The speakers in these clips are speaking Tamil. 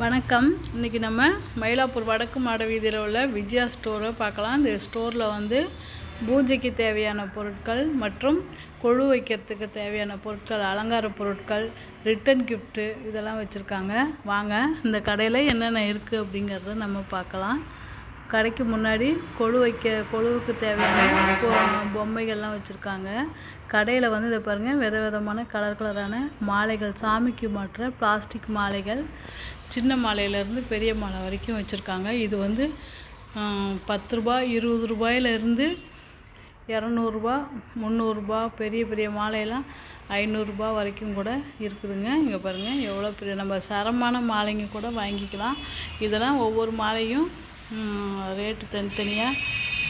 வணக்கம். இன்றைக்கி நம்ம மயிலாப்பூர் வடக்கு மாட வீதியில் உள்ள விஜயா ஸ்டோரை பார்க்கலாம். இந்த ஸ்டோரில் வந்து பூஜைக்கு தேவையான பொருட்கள் மற்றும் கொழு வைக்கிறதுக்கு தேவையான பொருட்கள் அலங்கார பொருட்கள் ரிட்டன் கிஃப்ட்டு இதெல்லாம் வச்சுருக்காங்க. வாங்க இந்த கடையில் என்னென்ன இருக்குது அப்படிங்கிறத நம்ம பார்க்கலாம். கடைக்கு முன்னாடி கொழு வைக்க கொழுவுக்கு தேவையான பொ- பொம்மைகள்லாம் வச்சுருக்காங்க. கடையில் வந்து இதை பாருங்கள் வித விதமான கலர் கலரான மாலைகள் சாமிக்கு மாற்ற பிளாஸ்டிக் மாலைகள் சின்ன மாலையிலேருந்து பெரிய மாலை வரைக்கும் வச்சுருக்காங்க. இது வந்து பத்து ரூபாய் இருபது ரூபாயிலேருந்து இரநூறுபா முந்நூறுரூபா பெரிய பெரிய மாலையெல்லாம் ஐநூறுரூபா வரைக்கும் கூட இருக்குதுங்க. இங்கே பாருங்கள் எவ்வளோ பெரிய நம்ம சரமான மாலைங்க கூட வாங்கிக்கலாம். இதெல்லாம் ஒவ்வொரு மாலையும் ரேட்டு தனித்தனியாக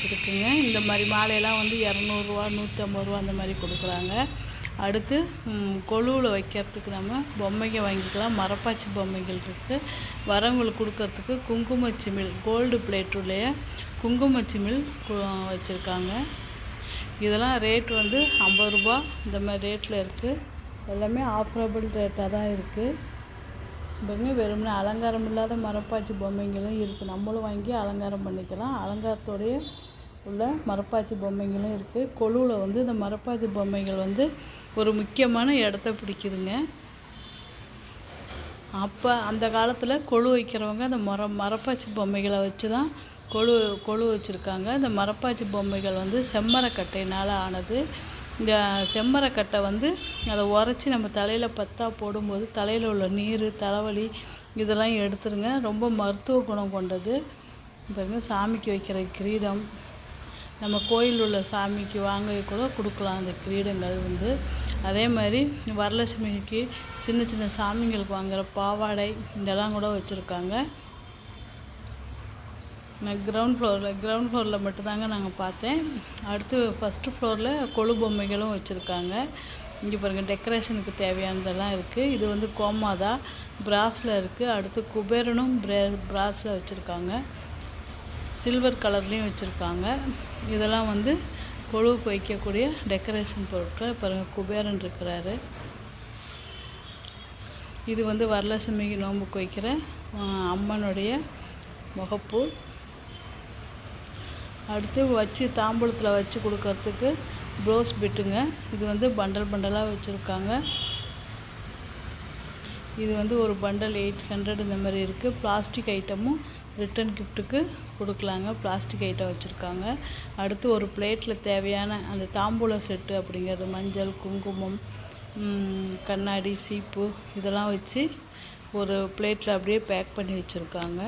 இருக்குங்க. இந்த மாதிரி மாலையெல்லாம் வந்து இரநூறுவா நூற்றம்பது ரூபா அந்த மாதிரி கொடுக்குறாங்க. அடுத்து கொலுவில் வைக்கிறதுக்கு நம்ம பொம்மைங்க வாங்கிக்கலாம். மரப்பாச்சி பொம்மைகள் இருக்குது வரவங்களுக்கு கொடுக்கறதுக்கு குங்குமச்சிமிழ் கோல்டு பிளேட்டுடைய குங்குமச்சிமிழ் வச்சுருக்காங்க. இதெல்லாம் ரேட் வந்து ஐம்பது ரூபா இந்த மாதிரி ரேட்டில் இருக்குது எல்லாமே ஆஃபரபிள் ரேட்டாக தான் இருக்குது பாருங்க வெறுமனே அலங்காரம் இல்லாத மரப்பாச்சி பொம்மைங்களும் இருக்குது நம்மளும் வாங்கி அலங்காரம் பண்ணிக்கலாம். அலங்காரத்தோடைய உள்ள மரப்பாச்சி பொம்மைங்களும் இருக்குது கொலுவில் வந்து இந்த மரப்பாச்சி பொம்மைகள் வந்து ஒரு முக்கியமான இடத்த பிடிக்குதுங்க. அப்போ அந்த காலத்தில் கொழு வைக்கிறவங்க அந்த மர மரப்பாச்சி பொம்மைகளை வச்சு தான் கொழு கொழு வச்சுருக்காங்க. இந்த மரப்பாச்சி பொம்மைகள் வந்து செம்மரக்கட்டையினால் ஆனது. இந்த செம்மரக்கட்டை வந்து அதை உரைச்சி நம்ம தலையில் பத்தா போடும்போது தலையில் உள்ள நீர் தலைவலி இதெல்லாம் எடுத்துருங்க. ரொம்ப மருத்துவ குணம் கொண்டது. பாருங்க சாமிக்கு வைக்கிற கிரீடம். நம்ம கோயில் உள்ள சாமிக்கு வாங்க கூட கொடுக்கலாம் அந்த கிரீடங்கள் வந்து. அதே மாதிரி வரலட்சுமிக்கு சின்ன சின்ன சாமிங்களுக்கு வாங்குற பாவாடை இதெல்லாம் கூட வச்சுருக்காங்க. நான் கிரவுண்ட் ஃப்ளோரில் கிரவுண்ட் ஃப்ளோரில் மட்டும்தாங்க நாங்கள் பார்த்தேன். அடுத்து ஃபஸ்ட்டு ஃப்ளோரில் கொழு பொம்மைகளும் வச்சுருக்காங்க. இங்கே பாருங்கள் டெக்கரேஷனுக்கு தேவையானதெல்லாம் இருக்குது இது வந்து கோமாதா பிராஸில் இருக்குது அடுத்து குபேரனும் பிரே பிராஸில் வச்சுருக்காங்க. சில்வர் கலர்லேயும் வச்சுருக்காங்க. இதெல்லாம் வந்து கொழுவுக்கு வைக்கக்கூடிய டெக்கரேஷன் பொருட்கள். பாருங்கள் குபேரன் இருக்கிறாரு. இது வந்து வரலட்சுமிக்கு நோம்புக்கு வைக்கிற அம்மனுடைய முகப்பூர் அடுத்து வச்சு தாம்பூலத்தில் வச்சு கொடுக்கறதுக்கு ப்ளவுஸ் பிட்டுங்க. இது வந்து பண்டல் பண்டலாக வச்சுருக்காங்க. இது வந்து ஒரு பண்டல் எயிட் ஹண்ட்ரட் இந்த மாதிரி இருக்குது பிளாஸ்டிக் ஐட்டமும் ரிட்டன் கிஃப்ட்டுக்கு கொடுக்கலாங்க. பிளாஸ்டிக் ஐட்டம் வச்சுருக்காங்க. அடுத்து ஒரு பிளேட்டில் தேவையான அந்த தாம்பூல செட்டு அப்படிங்கிறது மஞ்சள் குங்குமம் கண்ணாடி சீப்பு இதெல்லாம் வச்சு ஒரு பிளேட்டில் அப்படியே பேக் பண்ணி வச்சுருக்காங்க.